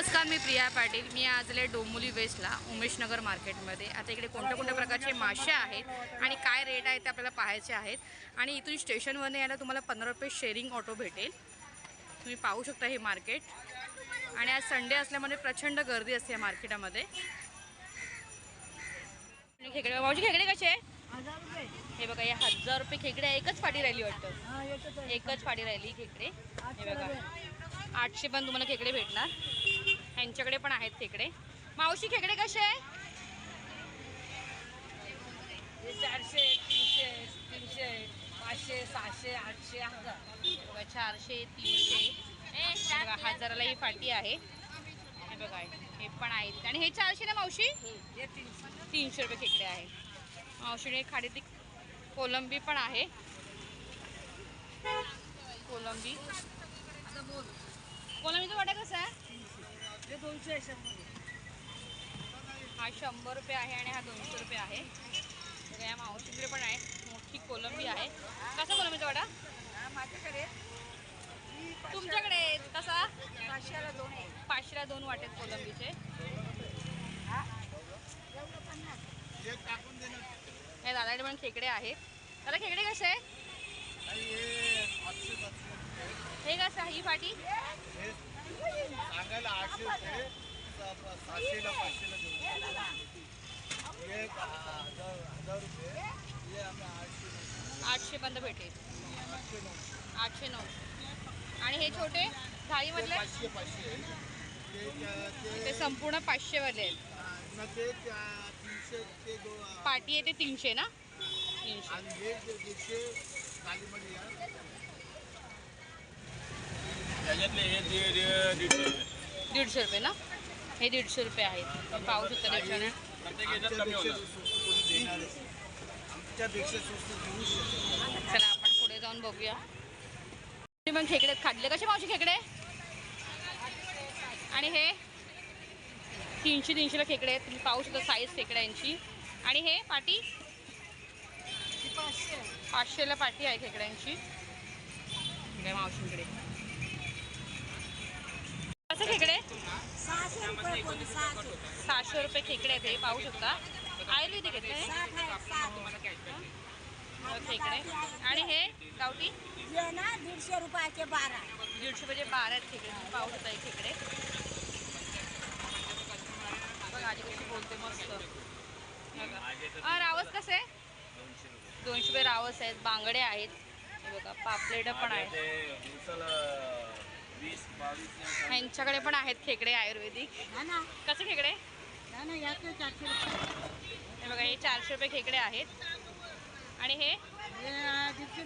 नमस्कार मी प्रिया पाटील. मी आज आले वेस्टला उमेशनगर मार्केटमध्ये. आता इकडे कोणत्या कोणत्या प्रकारचे मासे आहेत आणि काय रेट आहेत ते आपल्याला पाहायचे आहेत. आणि इथून स्टेशनवरनं यायला तुम्हाला पंधरा रुपये शेअरिंग ऑटो भेटेल. तुम्ही पाहू शकता हे मार्केट आणि आज संडे असल्यामुळे प्रचंड गर्दी असते या मार्केटामध्ये खेकडे मावशी खेकडे कसे आहे हे बघा या हजार रुपये खेकडे एकच फाटी राहिली वाटतं. एकच फाटी राहिली खेकडे. हे बघा. आठशे पण तुम्हाला खेकडे भेटणार. ह्यांच्याकडे पण आहेत खेकडे मावशी खेकडे कसे आहे चारशे तीनशे तीनशे पाचशे सहाशे आठशे हजार चारशे तीनशे. हजाराला ही फाटी आहे. हे बघा हे पण आहेत. आणि हे चारशे ना मावशी? तीनशे. रुपये खेकडे आहे मावशीने खाडीती कोलंबी पण आहे. कोलंबी. कोलंबीचा वाटा कसा आहे? हे दोनशे आहे शंभर हा शंभर रुपये आहे आणि हा दोनशे रुपये आहे. तर या मावशीकडे पण आहे. मोठी कोलंबी आहे. कसा कोलंबीचा वाटा हा, माझ्याकडे. ही तुमच्याकडे कसा? पाचशेला दोन आहे. पाचशेला दोन वाटे आहेत कोलंबीचे. हा? हे दादाकडे पण खेकडे आहेत. दादा खेकडे कसे आहे हे कसं आहे? ही फाटी? सांगायला आठशे सा- सातशेला पाचशेला देऊ. हजार हजार रुपये. हे आम्ही आठशे आठशे बंद भेटेल. आठशे नऊशे आठशे नऊ. आणि हे छोटे थाळीमधले? पाचशे पाचशे. ते संपूर्ण पाचशेवाले आहेत. पाटी आहे ते तीनशे ना? तीनशे आणि हे जे दीडशे थालीमध्ये या त्याच्यातले हे दीड दीडशे रुपये. दीडशे रुपये ना? हे दीडशे रुपये आहेत. पाहू शकता प्रत्येक याच्यात कमी होणार. शकतो चला आपण पुढे जाऊन बघूया. तुम्ही मग खेकडे खाल्ले कसे मावशी खेकडे? आणि हे? तीनशे तीनशेला खेकडे आहेत. तुम्ही पाहू शकता साईज खेकड्यांची. आणि हे पाटी. पाचशेला पाटी आहे खेकड्यांची. मावशींकडे. कसं खेकडे? सहाशे रुपये कोणी सहाशे. सहाशे रुपये खेकडे आहेत हे पाहू शकता. आयुर्वेदिक आहेत हे? साठ आहे साठ. खेकडे. आणि हे गावठी? हे ना दीडशे रुपयाचे बारा दीडशे म्हणजे बारा आहेत खेकडे. तुम्ही पाहू शकता हे खेकडे. बघा आजी कशी बोलते मस्त. बघा. हा रावस कसे? दोनशे रुपये. रावस आहेत बांगडे आहेत. हे बघा पापलेट पण आहेत. ह्यांच्याकडे पण आहेत खेकडे आयुर्वेदिक. ना. कसे खेकडे? हा हे बघा हे चारशे रुपये खेकडे आहेत. आणि हे? दीडशे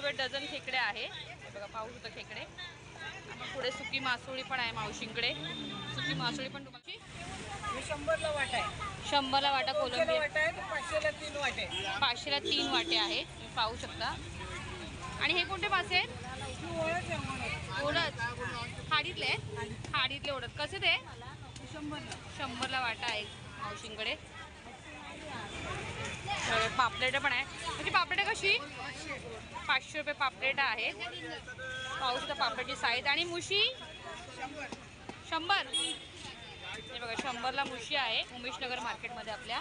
रुपये डझन. खेकडे आहे. हे बघा पाहू शकता खेकडे. पुढे सुकी मासोळी पण आहे मावशींकडे. सुकी मासोळी पण हे शंभरला वाट आहे. शंभरला वाटा कोलंबी आहे. वाट आहे पाचशेला तीन वाट. आहे पाचशेला तीन वाटे आहेत तुम्ही पाहू शकता. आणि हे कोणते मासे आहेत? ओढत. हाडीतले आहेत हाडीतले ओढत. कसे ते? शंभरला शंभरला वाटा आहे मावशींकडे. पापलेट पण आहे म्हणजे पापलेट कशी? पाचशे रुपये पापलेट आहेत. पाहू शकता पापलेटची साईज आणि मुशी? शंभर. हे बघा शंभरला मुशी आहे. उमेशनगर मार्केटमध्ये आपल्या.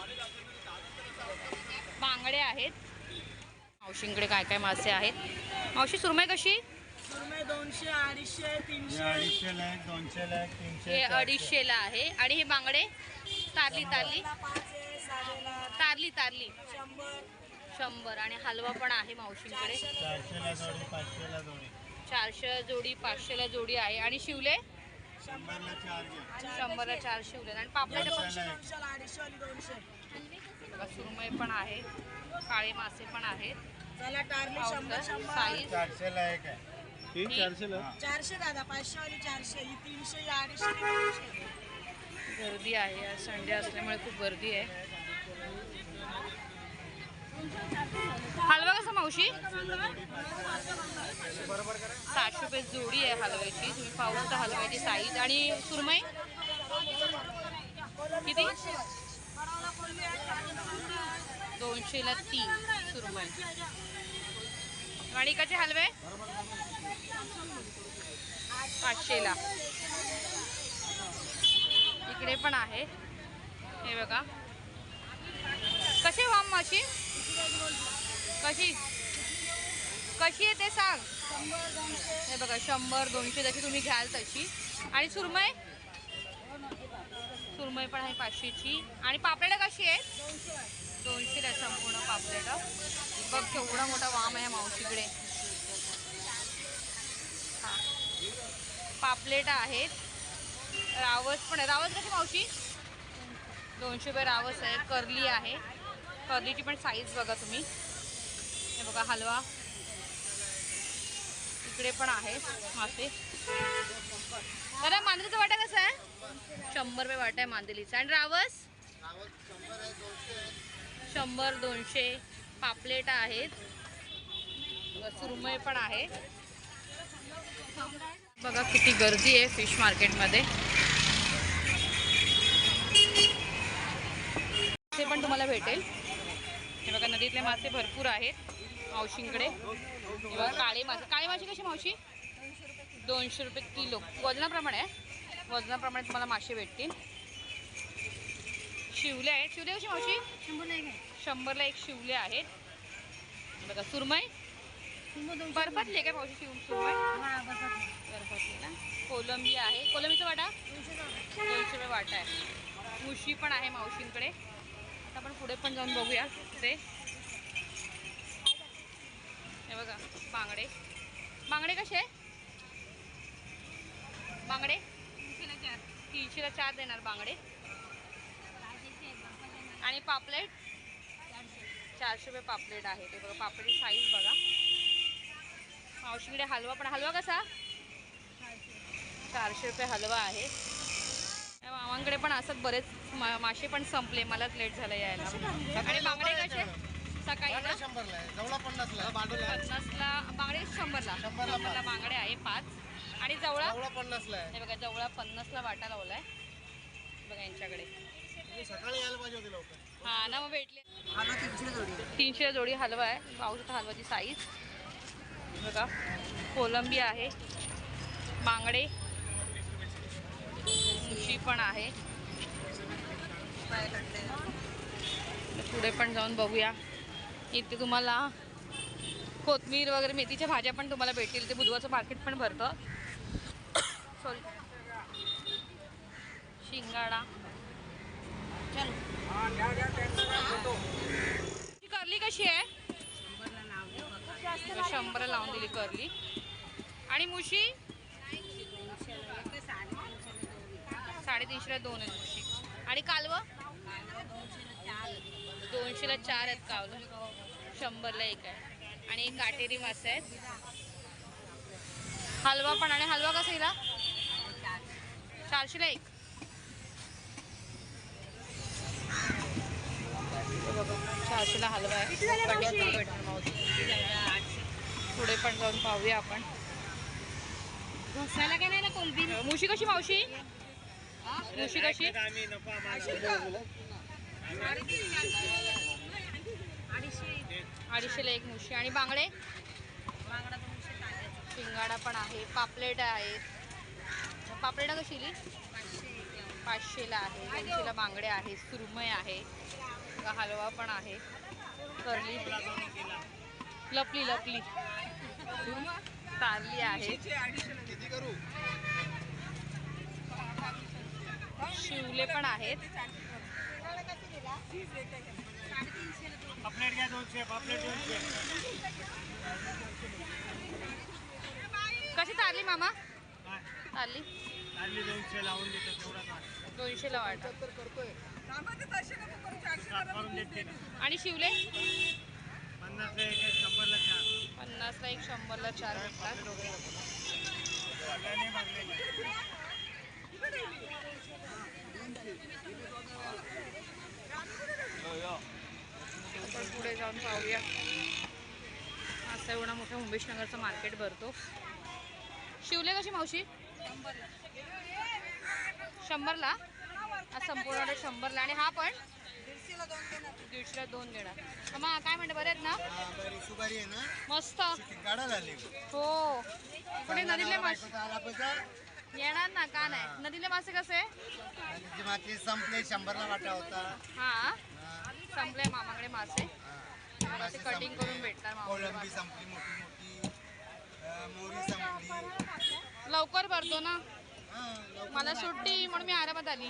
बांगडे आहेत. मावशींकडे काय काय मासे आहेत? मावशी सुरमई कशी? दोनशे अडीचशे तीनशे. अडीचशेला आहे दोनशेला आहे तीनशे हे अडीचशेला आहे. आणि हे बांगडे? तारली तारली. पाच आहे साडेला तारली तारली. शंभर. शंभर. आणि हलवा पण आहे मावशींकडे. चारशेला जोडी पाचशेला जोडी. चारशे जोडी पाचशेला जोडी आहे. आणि शिवले? शंभरला चार घ्या शंभरला चार शिवले. आणि पापलेट पण? दोनशे दोनशेला अडीचशे आणि दोनशे. बघा, सुरमई पण आहे. काळे मासे पण आहेत. चला टारली शंभर शंभर. साईज. चारशेला एक आहे. ही चारशेला चारशे दादा पाचशे वाली चारशे ही तीनशे ही अडीचशे दोनशे गर्दी आहे आज संडे असल्यामुळे खूप गर्दी आहे. हलवा कसा मावशी? सातशे रुपये जोडी आहे हलव्याची. तुम्ही पाहू शकता हलव्याची साईज आणि सुरमई? किती? दोनशेला तीन सुरमई. गणिकाचे हलवे? पाचशेला. इकडे पण आहे. हे बघा. कशी वाम माशी कशी? कशी आहे ते सांग. हे बघा शंभर दोनशे जशी तुम्ही घ्याल तशी. आणि सुरमई? सुरमई पण आहे पाचशेची. आणि पापडं कशी आहे. दोनशेला आहे संपूर्ण पापडं बघ केवढा मोठा वाम आहे मावशीकडे. पापलेट आहेत. रावस पण आहे. रावस कशी मावशी? दोनशे रुपये रावस आहे. कर्ली आहे. कर्लीची पण साईज बघा तुम्ही. हे बघा हलवा. इकडे पण आहे मासे. दादा मांदेलीचा वाटा कसा आहे? शंभर रुपये वाटा आहे मांदेलीचा आणि रावस? शंभर दोनशे. पापलेट आहेत. सुरमय पण आहे. बघा किती गर्दी आहे फिश मार्केटमध्ये. ते पण तुम्हाला भेटेल. हे बघा नदीतले मासे भरपूर आहेत मावशींकडे. बघा काळे मासे. काळे मासे कसे मावशी? दोनशे रुपये किलो. वजनाप्रमाणे आहे. वजनाप्रमाणे तुम्हाला मासे भेटतील. शिवले आहेत. शिवले कशी मावशी? शंभरला एक शिवले आहेत. बघा सुरमई. बर्फातली आहे का मावशी शिव सुरमई बर्फातली. ना? कोलंबी आहे. कोलंबीचा वाटा? दोनशे रुपये वाटा आहे. मुशी पण आहे मावशींकडे. आता आपण पुढे पण जाऊन बघूया ते. हे बघा बांगडे. बांगडे कसे? आहे बांगडे? तीनशेला चार देणार बांगडे. आणि पापलेट? चारशे. रुपये पापलेट आहे. ते बघा पापलेट साईज बघा. मावशीकडे हलवा पण हलवा कसा? चारशे रुपये हलवा आहे. मामांकडे पण असत बरेच मा- मासे पण संपले. मलाच लेट झालं यायला. आणि बांगडे कसे? सकाळी पन्नासला. बांगडे शंभरला. शंभरला बांगडे आहे पाच. आणि जवळा? जवळा पन्नासला आहे. हे बघा जवळा पन्नासला वाटा लावलाय. बघा यांच्याकडे. तुम्ही सकाळी यायला पाहिजे होते लवकर. हा ना मग भेटले. तीनशे जोडी हलवा आहे. पाहू शकता हलवाची साईज बघा कोलंबी आहे बांगडे सुशी पण आहे. पुढे पण जाऊन बघूया. इथे तुम्हाला कोथमीर वगैरे मेथीच्या भाज्या पण तुम्हाला भेटतील. ते बुधवारचं मार्केट पण भरतं. सॉरी शिंगाडा. ही करली कशी आहे? शंभर लावून दिली करली आणि मुशी? साडेतीनशेला दोन आहेत मुशी. आणि कालवं? दोनशेला चार आहेत कावलं शंभरला एक आहे. आणि काटेरी मासे आहेत. हलवा पण. आणि हलवा कसा येईल हा? चारशेला एक. चारशेला हलवा आहे. मावशी. पुढे पण जाऊन पाहूया आपण. मुशी कशी मावशी? मुशी कशी? अडीचशेला एक मुशी. आणि बांगडे? शिंगाडा पण आहे. पापलेट आहेत पापलेटा कशी पाचशेला आहे दोनशेला बांगडे आहे सुरमई आहे हलवा पण आहे करली. लपली लपली. तारली आहे. शिवले पण आहेत. कशी तारली मामा? तारली आणली दोनशे लावून देतो तेवढा दोनशेला वाटत करतोय करून देते ना आणि शिवले? पन्नासला एक आहे, शंभरला चार. पन्नासला एक शंभरला चार भेटतात सगळ्यांनी मागलेलं आहे. आपण पुढे जाऊन पाहूया. असं एवढा मोठा उमेशनगरचं मार्केट भरतो. शिवले कशी मावशी? शंभरला? हा संपूर्ण order शंभरला. आणि हा पण? दीडशेला दोन देणार. हा मग काय म्हणते? बरे आहेत ना? बरी सुपारी आहे ना? मस्त. झाली. हो. पुढे नदीतले मासे? येणार ना का नाही? नदीले मासे कसे? माती संपले शंभरला वाटा होता. हा. संपले मामाकडे मासे. मासे कटिंग करून भेटणार कोळंबी मासे. संपली मोठी मोठी मोरी संपली. लवकर भरतो ना. मला. सुट्टी म्हणून मी आरामात आली.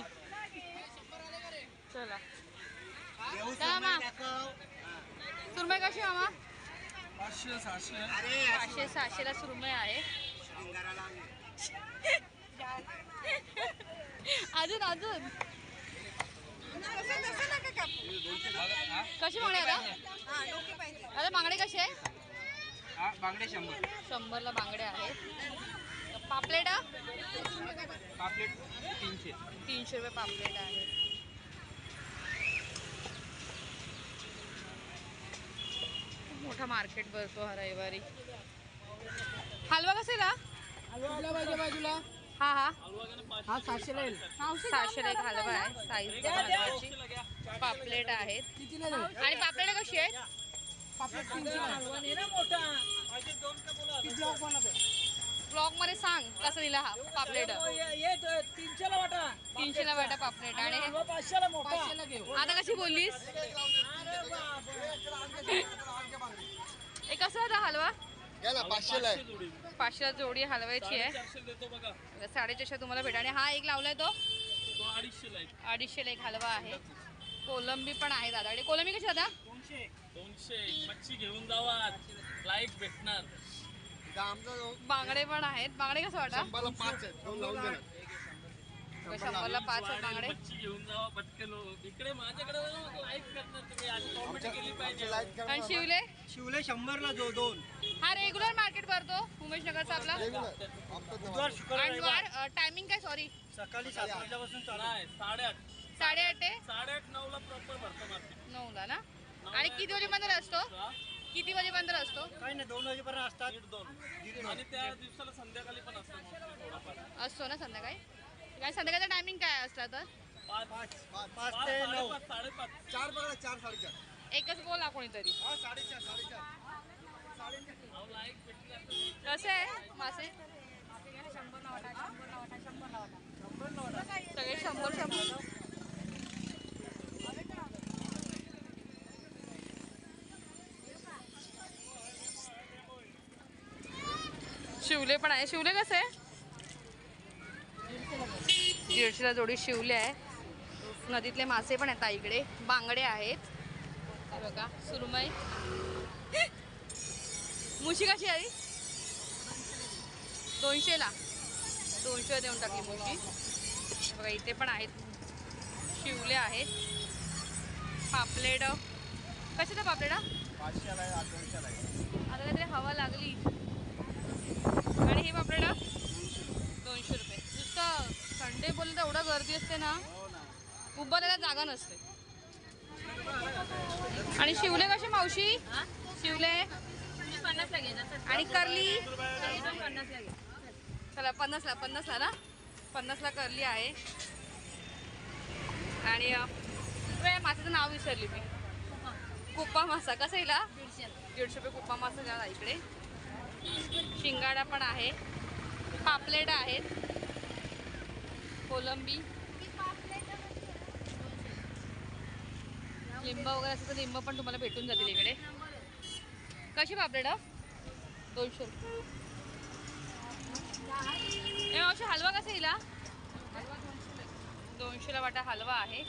चला. सुरमई कशी मामा? पाचशे सहाशे. अरे पाचशे सहाशेला सुरमई आहे. अजून अजून. कशी मागणी आता? आता बांगडे कसे आहे? हा बांगडे शंभर. शंभरला बांगडे आहेत पापलेट? हा? पापलेट तीनशे. तीनशे रुपये पापलेट आहे. मोठा मार्केट भरतो हा रविवारी. हलवा कसेला बाजूला हा हा. हा सातशेला येईल सहाशेला एक हलवा आहे. साईज हलवाची पापलेट आहेत. आणि पापलेट कशी आहे? पापलेट तीनशे मोठा ब्लॉगमध्ये सांग कसं दिला हा पापलेट? तीनशेला वाटा. तीनशेला वाटा पापलेट आणि हे- पाचशेला मोठा. पाचशेला घेऊ. आता कशी बोललीस? हे कसं होता हलवा? पाचशेला पाचशेला जोडी हलवायची आहे. चारशे देतो बघा साडेचारशे तुम्हाला भेटा आणि हा एक लावलाय तो? तो अडीचशेला एक हलवा आहे. कोलंबी पण आहे दादाकडे कोलंबी कशी दादा? दोनशे. मच्छी घेऊन जावा. लाईक भेटणार. बांगडे पण आहेत. बांगडे कसं वाटा शंभरला पाच आहे दोन लावून दे ना. शंभरला. पाच आहेत बांगडे. मच्छी घेऊन जावा पटकन इकडे माझ्याकडे लाईक करणार तुम्ही. आणि कॉमेंट केली पाहिजे. लाईक करा. आणि शिवले? शिवले शंभरला जो दोन. हा रेग्युलर मार्केट भरतो. उमेश नगरचा आपला टायमिंग काय? सॉरी सकाळी सात वाजल्यापासून नाही साडेआठ. साडेआठ ते साडेआठ नऊला प्रॉपर भरतो मार्केट नऊला ना? आणि किती वाजेपर्यंत असतो? किती वाजेपर्यंत असतो? काही नाही दोन वाजेपर्यंत असतात. दीड दोन. आणि त्या दिवसाला संध्याकाळी पण असतं असतो ना संध्याकाळी? काय संध्याकाळचा टायमिंग काय असला तर पाच. पाच. पाच पाच ते नऊ. साडेपाच. चार बघा चार साडेचार. एकच बोला कोणीतरी. हा साडेचार साडेचार. कसे आहे? मासे? सगळे शंभर शंभर. शिवले पण आहे. शिवले कसे? आहे दीडशेला जोडी शिवले आहे. नदीतले मासे पण आहेत इकडे बांगडे आहेत. बघा सुरमई. मुशी कशी आहे दोनशेला. दोनशे देऊन टाकली मुशी. बघा इथे पण आहेत. शिवले आहेत. पापलेट. कसे ते पापलेट आता काहीतरी हवा लागली. आणि हे पापलेट हा? दोनशे रुपये. नुसतं संडे बोललं तर एवढं गर्दी असते ना उभं राहायला जागा नसते. आणि शिवले कसे मावशी? शिवले? आणि करली? चला पन्नासला पन्नासला ना? पन्नासला करली आहे. आणि माशाचं नाव विसरली मी. कुप्पा मासा कसा येला दीडशे. रुपये कुप्पा मासा झाला इकडे. शिंगाडा पण आहे. पापलेट आहेत. कोलंबी. लिंब वगैरे असं तर लिंब पण तुम्हाला भेटून जातील इकडे. कशी पापलेट दोनशे रुपये. हलवा कसा येईल दोनशेला वाटा हलवा आहे.